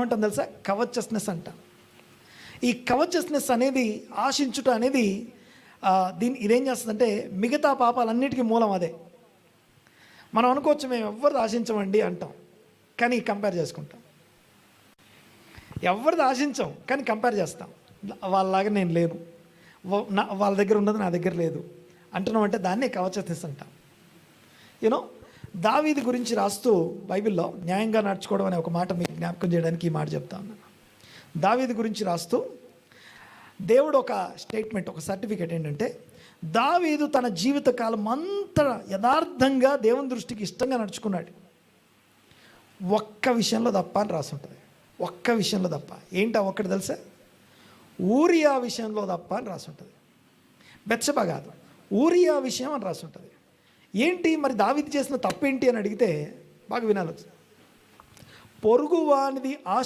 ఏమంటాం తెలుసా? కవర్చస్నెస్ అంట. ఈ కవర్చస్నెస్ అనేది ఆశించుట అనేది దీన్ని ఇదేం చేస్తుందంటే మిగతా పాపాలన్నిటికీ మూలం అదే. మనం అనుకోవచ్చు మేము ఎవరిది ఆశించమండి అంటాం కానీ కంపేర్ చేసుకుంటాం. ఎవరిది ఆశించాం కానీ కంపేర్ చేస్తాం. వాళ్ళలాగా నేను లేను. నా వాళ్ళ దగ్గర ఉన్నది నా దగ్గర లేదు. అంటున్నాం అంటే దాన్నే కవచస్నెస్ అంటాం. యూనో దావీది గురించి రాస్తూ బైబిల్లో న్యాయంగా నడుచుకోవడం అనే ఒక మాట మీకు జ్ఞాపకం చేయడానికి ఈ మాట చెప్తా ఉన్నాను దావీది గురించి రాస్తూ దేవుడు ఒక స్టేట్మెంట్ ఒక సర్టిఫికేట్ ఏంటంటే దావీదు తన జీవితకాలం అంతా యథార్థంగా దేవుని దృష్టికి ఇష్టంగా నడుచుకున్నాడు. ఒక్క విషయంలో తప్ప అని రాసి ఉంటుంది. ఒక్క విషయంలో తప్ప. ఏంటి ఒక్కటి తెలుసా? ఊరియా విషయంలో తప్ప అని రాసి ఉంటుంది. బెచ్చబ కాదు. ఊరియా విషయం అని రాసి ఉంటుంది. ఏంటి మరి దావిది చేసిన తప్పేంటి అని అడిగితే బాగా వినాలి పొరుగువానిది ఆశ